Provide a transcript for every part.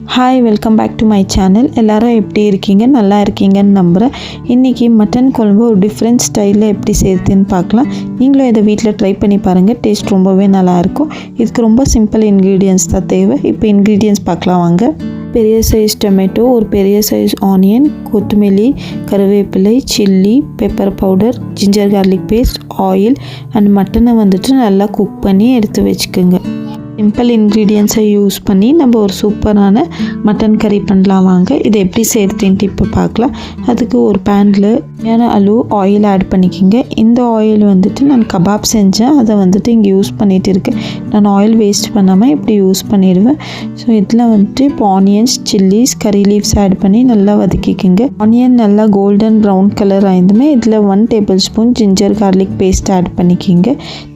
Hi welcome back to my channel எல்லாரும் எப்படி இருக்கீங்க? நல்லா இருக்கீங்கன்னு நம்புகிறேன் இன்றைக்கி மட்டன் குழம்பு ஒரு டிஃப்ரெண்ட் ஸ்டைலில் எப்படி சேர்த்துன்னு பார்க்கலாம். நீங்களும் இதை வீட்டில் ட்ரை பண்ணி பாருங்கள் டேஸ்ட் ரொம்பவே நல்லாயிருக்கும் இதுக்கு ரொம்ப சிம்பிள் இன்க்ரீடியன்ஸ் தான் தேவை. இப்போ இன்க்ரீடியன்ஸ் பார்க்கலாம் வாங்க. பெரிய சைஸ் டொமேட்டோ ஒரு பெரிய சைஸ் ஆனியன் கொத்தமல்லி கருவேப்பிலை chilli pepper powder ginger garlic paste oil and மட்டனை வந்துட்டு நல்லா குக் பண்ணி எடுத்து வச்சுக்கோங்க. சிம்பிள் இன்க்ரீடியன்ஸை யூஸ் பண்ணி நம்ம ஒரு சூப்பரான மட்டன் கறி பண்ணலாம் வாங்க. இதை எப்படி செய்கிறதுன்ட்டு இப்போ பார்க்கலாம் அதுக்கு ஒரு பேனில் ஏன்னா அலு ஆயில் ஆட் பண்ணிக்கோங்க. இந்த ஆயில் வந்துட்டு நான் கபாப் செஞ்சேன். அதை வந்துட்டு இங்கே யூஸ் பண்ணிகிட்டு இருக்கேன். நான் ஆயில் வேஸ்ட் பண்ணாமல் இப்படி யூஸ் பண்ணிடுவேன். ஸோ இதில் வந்துட்டு இப்போ onions chillies curry leaves add பண்ணி நல்லா வதக்கிக்கோங்க. ஆனியன் நல்லா கோல்டன் ப்ரௌன் கலர் ஆயிருந்துமே இதில் one tablespoon ginger garlic paste add பண்ணிக்கிங்க.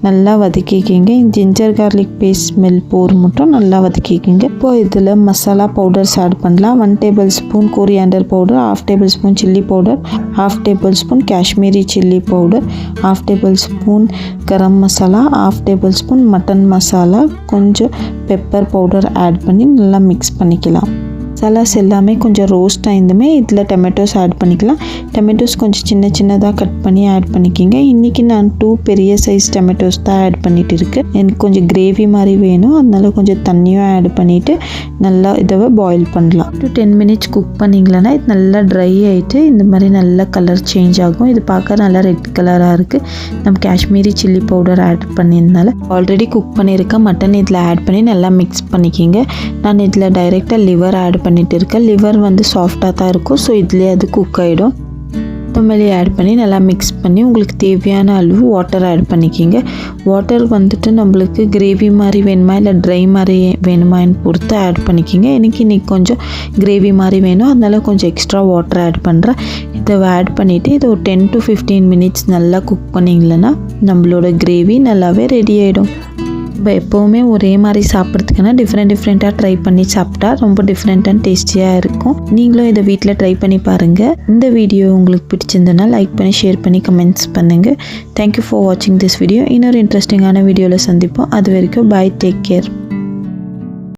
நல்லா வதக்கிக்கிங்க. ஜிஞ்சர் கார்லிக் பேஸ்ட் ஸ்மெல் போர் மட்டும் நல்லா வதக்கிக்கிங்க. இப்போ இதில் மசாலா பவுடர்ஸ் ஆட் பண்ணலாம். One tablespoon coriander powder half tablespoon chilli powder half tablespoon Kashmiri chilli powder half tablespoon garam masala half tablespoon mutton masala கொஞ்சம் பெப்பர் பவுடர் ஆட் பண்ணி நல்லா மிக்ஸ் பண்ணிக்கலாம். மசாலாஸ் எல்லாமே கொஞ்சம் ரோஸ்ட் ஆயிருந்துமே இதில் டொமேட்டோஸ் ஆட் பண்ணிக்கலாம். டொமேட்டோஸ் கொஞ்சம் சின்ன சின்னதாக கட் பண்ணி ஆட் பண்ணிக்கிங்க. இன்றைக்கி நான் டூ பெரிய சைஸ் டொமேட்டோஸ் தான் ஆட் பண்ணிட்டு இருக்கேன். எனக்கு கொஞ்சம் கிரேவி மாதிரி வேணும். அதனால கொஞ்சம் தண்ணியும் ஆட் பண்ணிவிட்டு நல்லா இதை பாயில் பண்ணலாம். டூ டென் மினிட்ஸ் குக் பண்ணிங்களேன்னா இது நல்லா ட்ரை ஆகிட்டு இந்த மாதிரி நல்லா கலர் சேஞ்ச் ஆகும். இது பார்க்க நல்லா ரெட் கலராக இருக்குது நம்ம காஷ்மீரி சில்லி பவுடர் ஆட் பண்ணியிருந்தால ஆல்ரெடி குக் பண்ணியிருக்க மட்டன் இதில் ஆட் பண்ணி நல்லா மிக்ஸ் பண்ணிக்கிங்க. நான் இதில் டைரெக்டாக லிவர் ஆட் பண்ணிட்டு இருக்கேன் லிவர் வந்து சாஃப்டாக தான் இருக்கும். ஸோ இதுலேயே அது குக் ஆகிடும் கொத்தமல்லி ஆட் பண்ணி நல்லா மிக்ஸ் பண்ணி உங்களுக்கு தேவையான அளவு வாட்டர் ஆட் பண்ணிக்கிங்க. வாட்டர் வந்துட்டு நம்மளுக்கு கிரேவி மாதிரி வேணுமா இல்லை ட்ரை மாதிரி வேணுமான்னு பொறுத்து ஆட் பண்ணிக்கிங்க. எனக்கு இன்றைக்கி கொஞ்சம் கிரேவி மாதிரி வேணும். அதனால கொஞ்சம் எக்ஸ்ட்ரா வாட்டர் ஆட் பண்ணுறேன் இதை ஆட் பண்ணிவிட்டு இதை ஒரு டென் டு ஃபிஃப்டீன் மினிட்ஸ் நல்லா குக் பண்ணிங்களேன்னா நம்மளோட கிரேவி நல்லாவே ரெடி ஆகிடும் நம்ம எப்போவுமே ஒரே மாதிரி சாப்பிட்றதுக்குன்னா டிஃப்ரெண்ட் டிஃப்ரெண்ட்டாக ட்ரை பண்ணி சாப்பிட்டா ரொம்ப டிஃப்ரெண்ட் அண்ட் டேஸ்டியாக இருக்கும். நீங்களும் இதை வீட்டில் ட்ரை பண்ணி பாருங்கள் இந்த வீடியோ உங்களுக்கு பிடிச்சிருந்ததுன்னா லைக் பண்ணி ஷேர் பண்ணி கமெண்ட்ஸ் பண்ணுங்கள் தேங்க்யூ ஃபார் வாட்சிங் திஸ் வீடியோ இன்னொரு இன்ட்ரெஸ்டிங்கான வீடியோவில் சந்திப்போம். அது வரைக்கும் பாய் டேக் கேர்